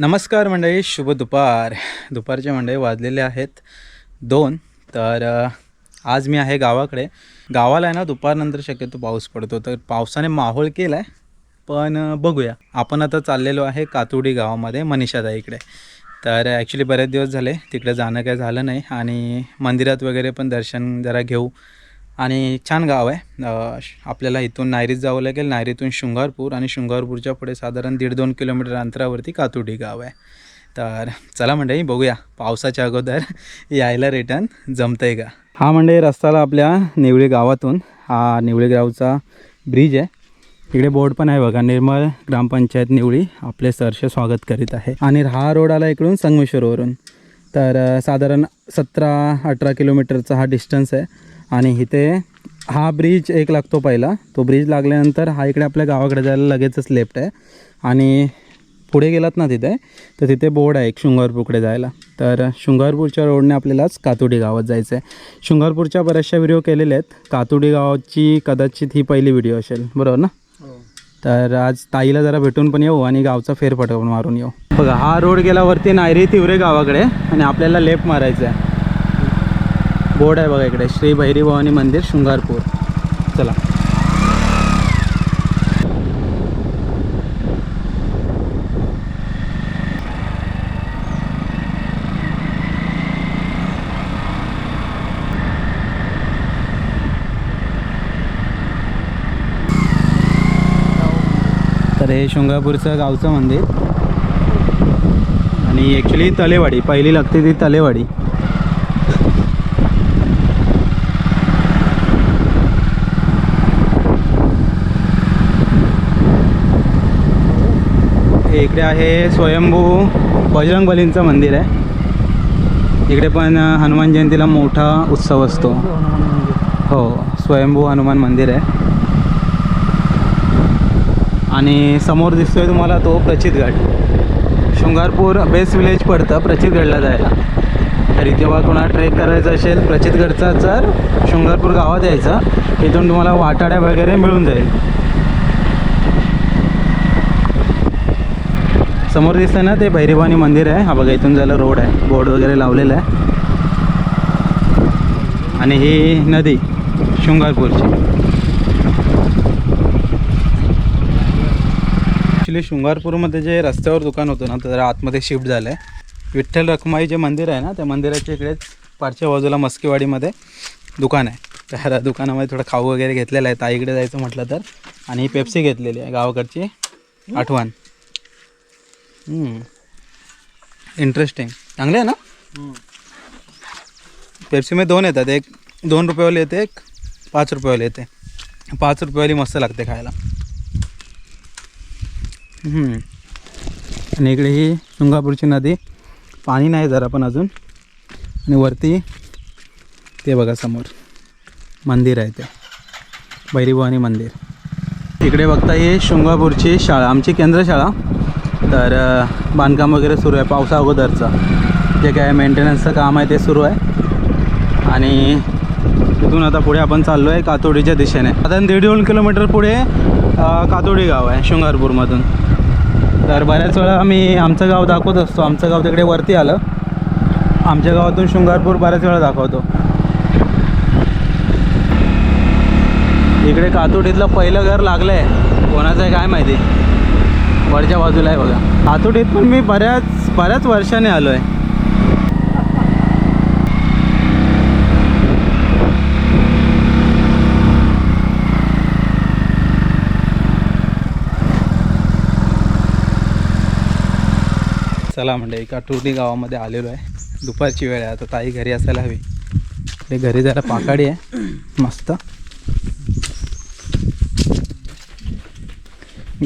नमस्कार मंडळी शुभ दुपार. दुपारचे मंडळी वाजलेले आहेत दोन. तर आज मी आहे गावाकडे. गावाला आहे ना दुपारनंतर शक्यतो पाऊस पडतो. तर पावसाने माहोल केला आहे पण बघूया. आपण आता चाललेलो आहे कातुडी गावामध्ये मनीषादा इकडे. तर ॲक्च्युली बरेच दिवस झाले तिकडे जाणं काय झालं नाही. आणि मंदिरात वगैरे पण दर्शन जरा घेऊ. आणि छान गाव आहे. श- आपल्याला इथून नायरीत जावं लागेल. नायरीतून शृंगारपूर आणि शृंगारपूरच्या पुढे साधारण दीड दोन किलोमीटर अंतरावरती कातुडी गाव आहे. तर चला मंडळी बघूया. पावसाच्या अगोदर यायला रिटर्न जमतंय का? हा मंडळी रस्त्याला आपल्या निवळी गावातून हा निवळी गावचा ब्रिज आहे. इकडे बोर्ड पण आहे बघा. निर्मळ ग्रामपंचायत निवळी आपले सरसे स्वागत करीत आहे. आणि हा रोड आला इकडून संगमेश्वरवरून. तर साधारण सतरा अठरा किलोमीटरचा हा डिस्टन्स आहे. आणि इथे हा ब्रिज एक लागतो पहिला. तो ब्रिज लागल्यानंतर हा इकडे आपल्या गावाकडे जायला लगेचच लेफ्ट आहे. आणि पुढे गेलात ना तिथे तर तिथे बोर्ड आहे एक शृंगारपूरकडे जायला. तर शृंगारपूरच्या रोडने आपल्यालाच कातुडी गावात जायचं आहे. शृंगारपूरच्या बऱ्याचशा व्हिडिओ केलेल्या आहेत. कातुडी गावाची कदाचित ही पहिली व्हिडिओ असेल. बरोबर ना? तर आज ताईला जरा भेटून पण येऊ आणि गावचा फेरफटका पण मारून येऊ. बघा हा रोड गेल्यावरती नायरी तिवरे गावाकडे आणि आपल्याला लेफ्ट मारायचं आहे. बोर्ड आहे बघा इकडे श्री भैरी भवानी मंदिर शृंगारपूर. चला. तर हे शृंगापूरचं गावचं मंदिर. आणि ॲक्च्युली तलेवाडी पहिली लागते ती तलेवाडी. हे इकडे आहे स्वयंभू बजरंग बलींचं मंदिर आहे. इकडे पण हनुमान जयंतीला मोठा उत्सव असतो. हो स्वयंभू हनुमान मंदिर आहे. आणि समोर दिसतोय तुम्हाला तो प्रचितगड शृंगारपूर बेस्ट विलेज पडतं प्रचितगडला जायला. तरी जेव्हा कोणाला ट्रेक करायचं असेल प्रचितगडचा तर शृंगारपूर गावात यायचं इथून तुम्हाला वाटाड्या वगैरे मिळून जाईल. समोर दिसतंय ना ते भैरवानी मंदिर आहे. हा बघा इथून जायला रोड आहे. बोर्ड वगैरे लावलेला आहे. आणि ही नदी शृंगारपूरची. ॲक्च्युली शृंगारपूरमध्ये जे रस्त्यावर दुकान होतं ना तर आतमध्ये शिफ्ट झालं आहे विठ्ठल रखमाई जे मंदिर आहे ना त्या मंदिराच्या इकडेच पारच्या बाजूला मस्केवाडीमध्ये दुकान आहे. त्या दुकानामध्ये थोडं खाऊ वगैरे घेतलेलं आहे. ताईकडे जायचं म्हटलं तर. आणि ही पेप्सी घेतलेली आहे. गावाकडची आठवण. इंटरेस्टिंग चांगले आहे ना? पेप्सीमध्ये दोन येतात. एक दोन रुपयेवाली येते एक पाच रुपयेवाली येते. पाच रुपयेवाली मस्त लागते खायला. हम्म. आणि इकडे ही शृंगापूरची नदी. पाणी नाही जरा पण अजून. आणि वरती ते बघा समोर. मंदिर आहे ते. भैरीभवानी मंदिर. इकडे बघता ही शृंगापूरची शाळा. आमची केंद्र शाळा तर बांधकाम वगैरे सुरू आहे पावसा अगोदरचं. जे काय मेंटेनन्सचं काम आहे ते सुरू आहे. आणि तिथून आता पुढे आपण चाललो आहे कातोडीच्या दिशेने. आता दीड दोन किलोमीटर पुढे कातोडी गाव आहे शृंगारपूरमधून. तर बऱ्याच वेळा आम्ही आमचं गाव दाखवत असतो. आमचं गाव तिकडे वरती आलं. आमच्या गावातून शृंगारपूर बऱ्याच वेळा दाखवतो. इकडे कातोडीतलं पहिलं घर लागलं आहे कोणाचं आहे काय माहिती? वरच्या बाजूला आहे बघा. हातोटीत पण मी बऱ्याच बऱ्याच वर्षाने आलो आहे चला म्हणजे काटुर्डी गावामध्ये आलेलो आहे. दुपारची वेळ आहे आता ताई घरी असायला हवी. ते घरी जरा पाकाडी आहे. मस्त.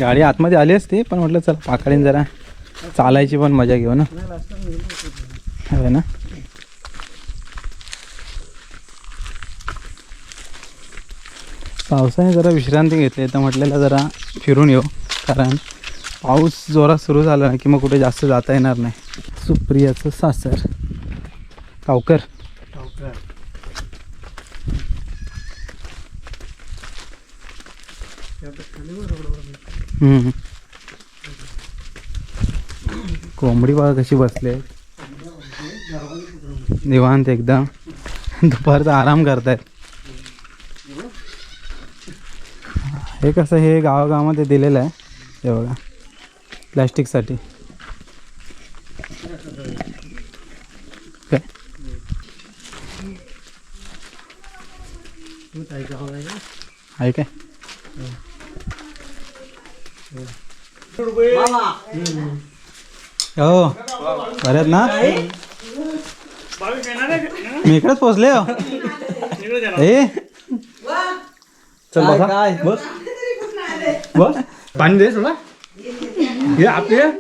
गाडी आतमध्ये आली असती पण म्हटलं चल पाकडीन जरा चालायची पण मजा घेऊ ना. होय ना? पावसाने जरा विश्रांती घेतली तर म्हटलेलं जरा फिरून येऊ कारण पाऊस जोरात सुरू झाला ना की मग कुठे जास्त जाता येणार नाही. सुप्रियाचं सासर. कावकर. कावकर. कोंबडी बघा कशी बसले निवांत एकदम दुपारचा आराम करतायत. हे कसं हे गावागावामध्ये दिलेलं आहे. हे बघा. प्लॅस्टिकसाठी काय? आहे काय? हो. ना? मी इकडेच पोचले हो. ए. चल बसा. बस. बस. पाणी दे तुला हे आपले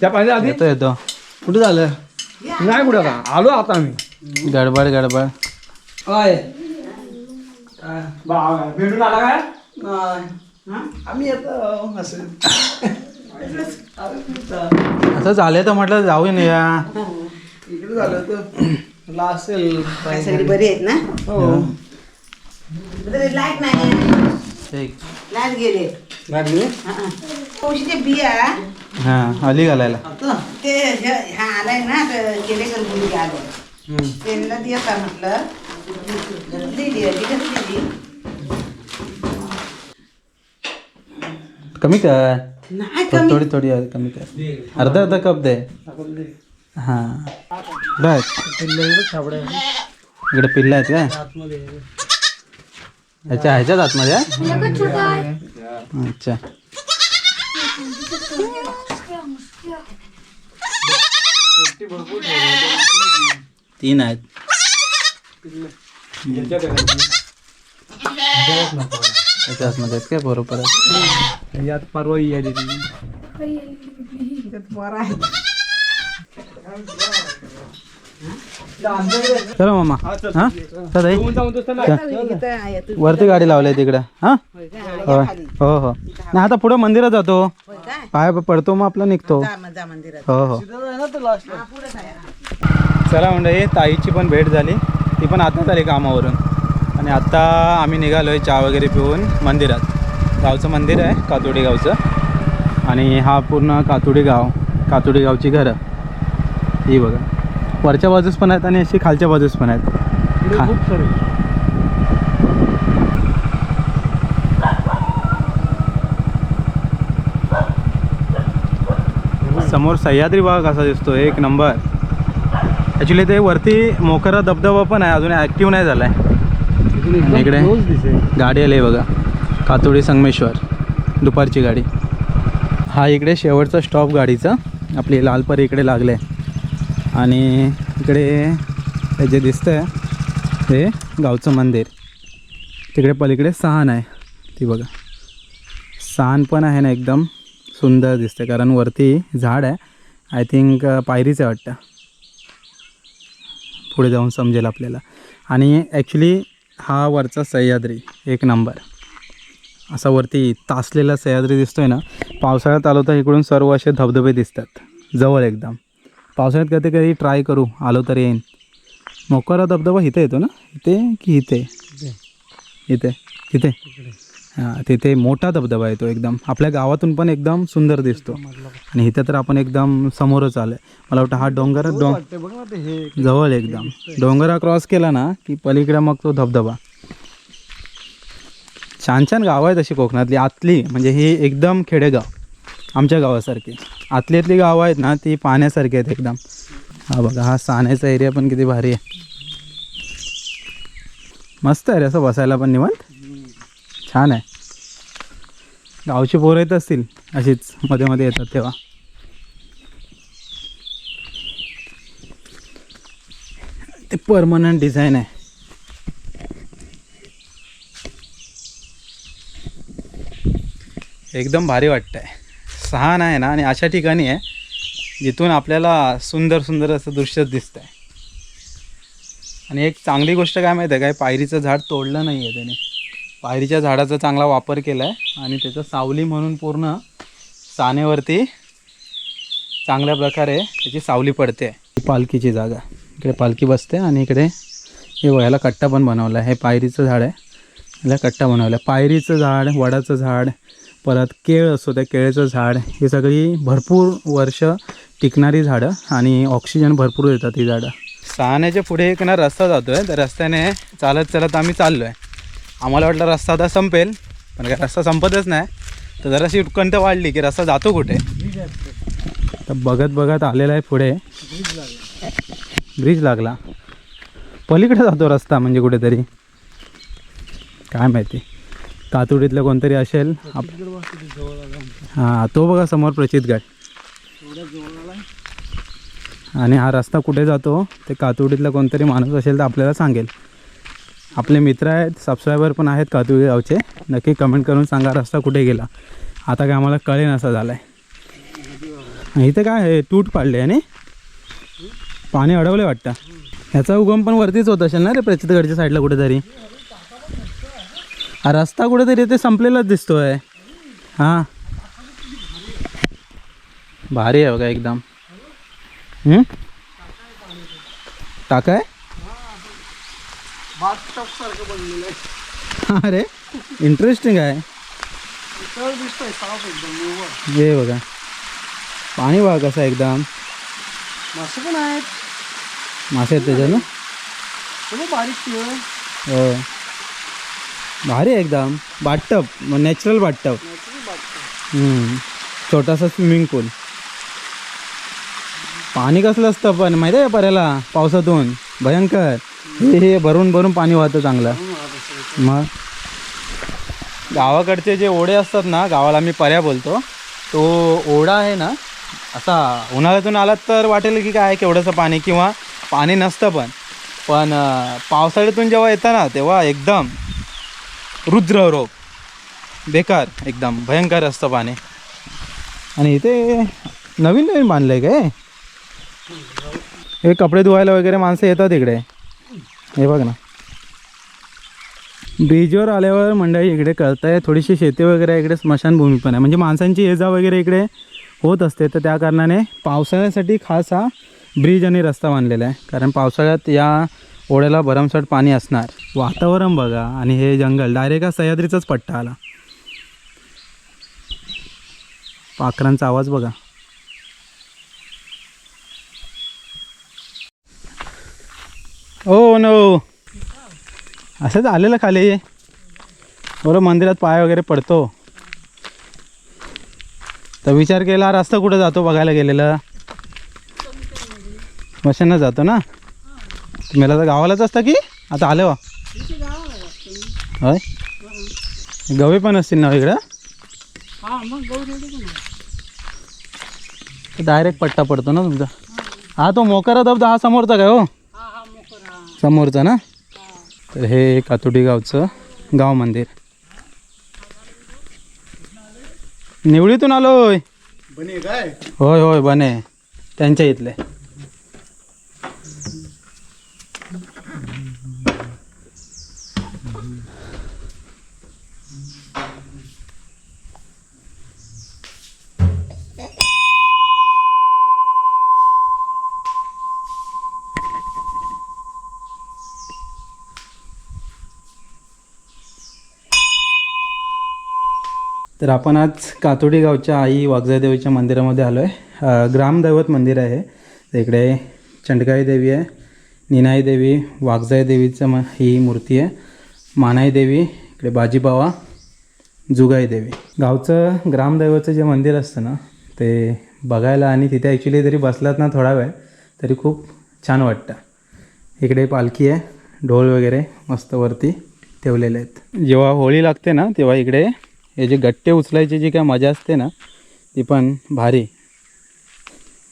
त्या पाणी आधी. येतो येतो. कुठे झालं? नाही कुठे आता. आलो आता आम्ही. गडबड गडबड. काय भेटून आला काय? आम्ही येतो असं असं झालं तर म्हटलं जाऊन या इकडे झालं तर ला असेल काय सगळी बरी आहेत ना? हो. लाइट नाही ठीक लाइट गेले. बिया. हां अली घालायला. आता ते हे- हा आलाय ना तर गेले गणपती आले. त्यांना देता म्हटलं. दिली? कमी कर. नाही थोडी थोडी थोडी आहे, कमी कर अर्धा अर्धा कप दे हां बस इकडे पिल्ला आहेत काय ह्याच्या ह्याच्याच आतमध्ये? अच्छा तीन आहेत ह्याच्या आतमध्ये आहेत काय बरोबर आहे? यात परवा आहे चला मामा. हां चल. वरती गाडी लावली आहे तिकडं. हां? होय हो हो. नाही आता पुढे मंदिरात जातो. पाय पडतो मग आपला निघतो. हो हो. हा चला म्हणजे ताईची पण भेट झाली. ती पण आताच आली कामावरून. आणि आत्ता आम्ही निघालो आहे चहा वगैरे पिऊन मंदिरात. गावचं मंदिर आहे कातोडी गावचं. आणि हा पूर्ण कातोडी गाव कातोडी गावची घरं. ही बघा. वरच्या बाजूस पण आहेत आणि अशी खालच्या बाजूस पण आहेत. समोर सह्याद्री बाग असा दिसतो एक नंबर. ॲक्च्युली ते वरती मोकरा धबधबा पण आहे अजून ॲक्टिव्ह नाही झाला आहे इकडे गाडी आली आहे बघा. कातोडी संगमेश्वर. दुपारची गाडी. हा इकडे शेवटचा स्टॉप गाडीचा. आपली लालपरी इकडे लागले. आणि इकडे हे जे दिसतं आहे हे गावचं मंदिर. तिकडे पलीकडे सहान आहे. ती बघा. सहान पण आहे ना एकदम सुंदर दिसते कारण वरती झाड आहे. आय थिंक पायरीचं आहे वाटतं. पुढे जाऊन समजेल आपल्याला. आणि ॲक्च्युली हा वरचा सह्याद्री एक नंबर. असा वरती तासलेला सह्याद्री दिसतोय ना पावसाळ्यात आलो तर इकडून सर्व असे धबधबे दिसतात जवळ एकदम. पावसाळ्यात कधी कधी ट्राय करू आलो तर येईन. मोकारा धबधबा इथे येतो ना? इथे की इथे? इथे. हां तिथे मोठा धबधबा येतो एकदम. आपल्या गावातून पण एकदम सुंदर दिसतो. आणि इथे तर आपण एकदम समोरच आलो आहे मला वाटतं हा डोंगर डोंग हे. जवळ एकदम. डोंगरा क्रॉस केला ना की पलीकडे मग तो धबधबा. छान छान गावं आहेत अशी कोकणातली. आतली म्हणजे ही एकदम खेडेगाव. आमच्या गावासारखी. आतली आतली गावं आहेत ना ती पाहण्यासारखी आहेत एकदम. हा बघा हा साण्याचा एरिया पण किती भारी आहे. मस्त आहे रे असं बसायला पण निवांत. छान आहे. गावची पोरं येत असतील अशीच मध्ये मध्ये येतात तेव्हा. ते परमनंट डिझाईन आहे. एकदम भारी वाटतं आहे सहान आहे ना आणि अशा ठिकाणी आहे जिथून आपल्याला सुंदर सुंदर असं दृश्य दिसतं आहे आणि एक चांगली गोष्ट काय माहिती आहे काय पायरीचं झाड तोडलं नाही आहे त्याने. पायरीच्या झाडाचा चांगला वापर केला आहे आणि त्याचं सावली म्हणून पूर्ण सानेवरती चांगल्या प्रकारे त्याची सावली पडते. पालखीची जागा. इकडे पालखी बसते आणि इकडे हे वयाला कट्टा पण बनवला आहे. हे पायरीचं झाड आहे. याला कट्टा बनवला. आहे पायरीचं झाड वडाचं झाड परत केळ असतो त्या केळीचं झाड ही सगळी भरपूर वर्ष टिकणारी झाडं आणि ऑक्सिजन भरपूर देतात ही झाडं. सहाण्याच्या पुढे एक ना रस्ता जातो आहे त्या रस्त्याने चालत चालत आम्ही चाललो आहे आम्हाला वाटलं रस्ता आता संपेल पण काय रस्ता संपतच नाही. तर जराशी उत्कंठ वाढली की रस्ता जातो कुठे? तर बघत बघत आलेला आहे पुढे. ब्रिज लागला. पलीकडे जातो रस्ता म्हणजे कुठेतरी. काय माहिती. तातुडीतलं कोणतरी असेल. हां तो बघा समोर प्रचित गड. आणि हा रस्ता कुठे जातो ते कातुडीतला कोणतरी माणूस असेल तर आपल्याला सांगेल. आपले मित्र आहेत सबस्क्रायबर पण आहेत कातुळी गावचे. नक्की कमेंट करून सांगा रस्ता कुठे गेला? आता काय आम्हाला कळेन असा झाला आहे इथं काय आहे तूट पाडले आणि? पाणी अडवले वाटतं. ह्याचा उगम पण वरतीच होत असेल ना रे प्रचितगडच्या साईडला कुठेतरी? रस्ता कुठेतरी ते संपलेलाच दिसतोय. हां. भारी आहे बघा एकदम. टाकाय टाका आहे बाथटब सारखं बनलेलं आहे. अरे इंटरेस्टिंग आहे. तर दिसतंय साफ एकदम निव्वळ. हे बघा. पाणी बघा कसं आहे एकदम. मासे पण आहेत. मासे आहेत त्याच्यात ना? सगळं बारीक पिवळं हो. भारी आहे एकदम. Bathtub natural bathtub natural. छोटासा स्विमिंग पूल पाणी कसलं असतं पण माहिती आहे पर्याला? पावसातून. भयंकर. हे हे भरून भरून पाणी वाहतं चांगलं. मग? गावाकडचे जे ओढे असतात ना गावाला मी पर्या बोलतो तो ओढा आहे ना असा उन्हाळ्यातून आलात तर वाटेल की काय केवढंसं पाणी किंवा पाणी नसतं पण पण पावसाळ्यातून जेव्हा येतं ना तेव्हा एकदम रुद्र रोग बेकार एकदम भयंकर असतं पाणी. आणि इथे नवीन नवीन बांधलं आहे काय? हे कपडे धुवायला वगैरे माणसं येतात इकडे. हे बघ ना. ब्रिजवर आल्यावर मंडळी इकडे करताय थोडीशी शेती वगैरे इकडे स्मशानभूमी पण आहे. म्हणजे माणसांची ये जा वगैरे इकडे होत असते तर त्या कारणाने पावसाळ्यासाठी खास हा ब्रिज आणि रस्ता बांधलेला आहे. कारण पावसाळ्यात या ओढ्याला भरमसाठ पाणी असणार. वातावरण बघा आणि हे जंगल डायरेक्ट हा सह्याद्रीचाच पट्टा आला. पाखरांचा आवाज बघा. ओ नो असंच आलेलं खाली. बरं मंदिरात पाय वगैरे पडतो. तर विचार केला रस्ता कुठं जातो बघायला गेलेलं? मशांना जातो ना? तुम्हाला तर गावालाच असतं की? आता आलं वा? होय? गवे पण असतील ना हो इकडं डायरेक्ट पट्टा पडतो ना तुमचा? हा तो मोकारा धबधबा हा समोरचा काय हो? समोरचा ना? तर हे कातुडी गावचं गाव मंदिर. निवळीतून आलोय. बने काय? होय होय बने. त्यांच्या इथले. तर आपण आज कातोडी गावच्या आई वागजादेवीच्या मंदिरामध्ये आलो आहे ग्रामदैवत मंदिर आहे. इकडे चंडकाई देवी आहे निनाई देवी वागजाई देवीचं म ही मूर्ती आहे. मानाई देवी इकडे बाजीबावा जुगाई देवी. गावचं ग्रामदैवतचं जे मंदिर असतं ना ते बघायला आणि तिथे ॲक्च्युली जरी बसलात ना थोडा वेळ तरी खूप छान वाटतं. इकडे पालखी आहे ढोल वगैरे मस्त वरती ठेवलेले आहेत. जेव्हा होळी लागते ना तेव्हा इकडे हे जे गट्टे उचलायची जी काय मजा असते ना ती पण भारी.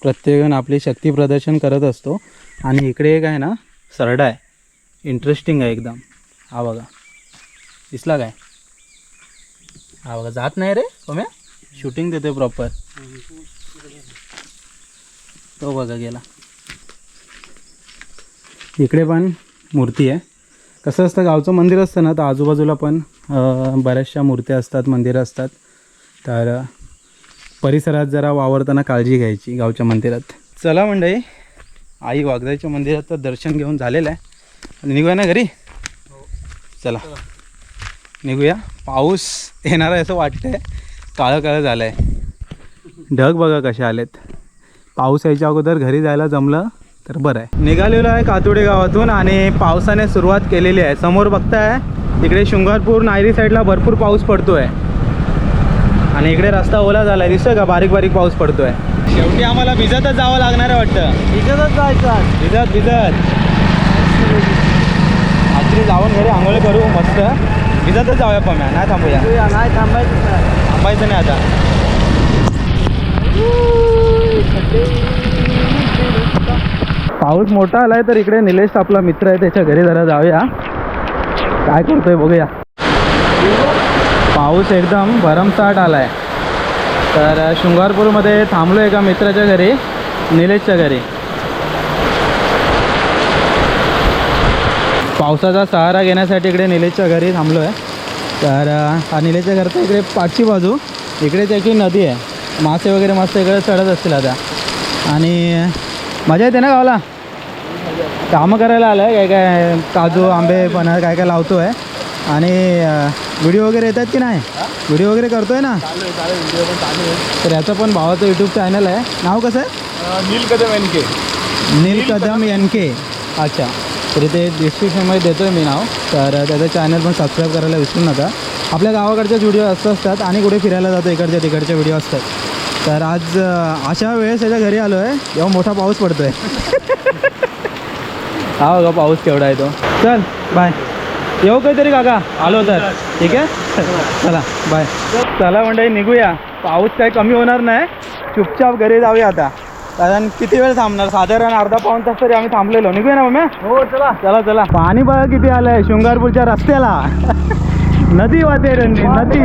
प्रत्येकजण आपली शक्ती प्रदर्शन करत असतो. आणि इकडे एक आहे ना सरडा आहे. इंटरेस्टिंग आहे एकदम. हा बघा. दिसला काय? हा बघा जात नाही रे सोम्या. शूटिंग देतोय प्रॉपर तो बघा गेला. इकडे पण मूर्ती आहे. कसं असतं गावचं मंदिर असतं ना तर आजूबाजूला पण बऱ्याचशा मूर्त्या असतात मंदिरं असतात. तर परिसरात जरा वावरताना काळजी घ्यायची गावच्या मंदिरात. चला मंडळी आई वागदाईच्या मंदिरात तर दर्शन घेऊन झालेलं आहे. आणि निघूया ना घरी? चला. निघूया. पाऊस येणार आहे असं वाटतंय. काळं काळं झालं आहे ढग बघा कसे आलेत. पाऊस यायच्या अगोदर घरी जायला जमलं तर बरं आहे. निघालेलो आहे कातोडे गावातून आणि पावसाने सुरुवात केलेली आहे. समोर बघताय तिकडे शृंगारपूर नायरी साईडला भरपूर पाऊस पडतोय. आणि इकडे रस्ता ओला झाला आहे दिसतोय का? बारीक बारीक पाऊस पडतोय. शेवटी आम्हाला भिजतच जावं लागणार आहे वाटतं. भिजतच जायचं. भिजत भिजत. रात्री जाऊन घरी आंघोळ करू मस्त. भिजतच जाऊया पम्या नाही थांबूया. नाही थांबायचं. थांबायचं नाही आता. पाऊस मोठा आलाय तर इकडे निलेश आपला मित्र आहे. त्याच्या घरी जरा जाऊया. काय करतोय बघूया. पाऊस एकदम भरमसाठ आहे तर शृंगारपूरमध्ये थांबलो एका मित्राच्या घरी निलेशच्या घरी. पावसाचा सहारा घेण्यासाठी इकडे निलेशच्या घरी थांबलो आहे तर हा निलेशच्या घरचा इकडे पाठची बाजू इकडे त्याची नदी आहे. मासे वगैरे मस्त इकडे चढत असतील आता. आणि मजा येते ना गावाला? कामं करायला आलं आहे काय काय काजू आंबे पण काय काय लावतो आहे आणि व्हिडिओ वगैरे येतात की नाही? व्हिडिओ वगैरे करतो आहे. ना तर याचं पण भावाचं यूट्यूब चॅनल आहे. नाव कसं आहे? Neel Kadam NK Neel Kadam N K. अच्छा. तर इथे डिस्क्रिप्शनमध्ये देतो आहे मी नाव. तर त्याचं चॅनल पण सबस्क्राईब करायला विसरू नका. आपल्या गावाकडचे व्हिडिओ असं असतात आणि कुठे फिरायला जातो इकडच्या तिकडचे व्हिडिओ असतात. तर आज अशा वेळेस त्याच्या घरी आलो आहे तेव्हा मोठा पाऊस पडतो आहे हा बघा पाऊस केवढा आहे तो. चल बाय येऊ काहीतरी काका? आलो तर. ठीक आहे? चला बाय चला मंडळी निघूया. पाऊस काही कमी होणार नाही. चुपचाप घरी जाऊया आता. कारण किती वेळ थांबणार? साधारण अर्धा पाऊण तास तरी आम्ही थांबलेलो. निघूया ना मम्मी? हो चला. चला चला. पाणी बघा किती आलंय शृंगारपूरच्या रस्त्याला. नदी वाहते रणजी नदी.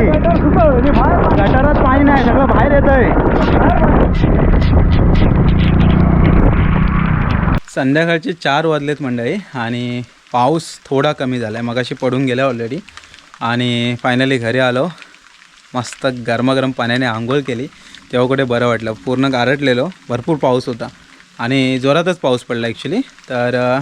गटारात पाणी नाही सगळं बाहेर येतंय. संध्याकाळचे चार वाजलेत मंडळी आणि पाऊस थोडा कमी झाला आहे मगाशी पडून गेला ऑलरेडी आणि फायनली घरी आलो. मस्त गरमागरम पाण्याने आंघोळ केली. तेव्हा कुठे बरं वाटलं. पूर्ण गारटलेलो. भरपूर पाऊस होता. आणि जोरातच पाऊस पडला ॲक्च्युली तर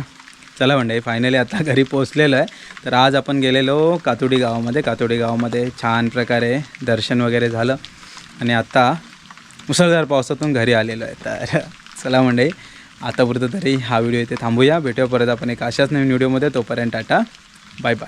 चला मंडळी फायनली आता घरी पोचलेलो आहे. तर आज आपण गेलेलो कातोडी गावामध्ये. कातोडी गावामध्ये छान प्रकारे दर्शन वगैरे झालं. आणि आत्ता मुसळधार पावसातून घरी आलेलो आहे. तर चला मंडळी. आतापर्यंत तरी हा व्हिडिओ इथे थांबूया. भेटूया परत आपण एक अशाच नवीन व्हिडिओमध्ये. तोपर्यंत टाटा. Bye bye.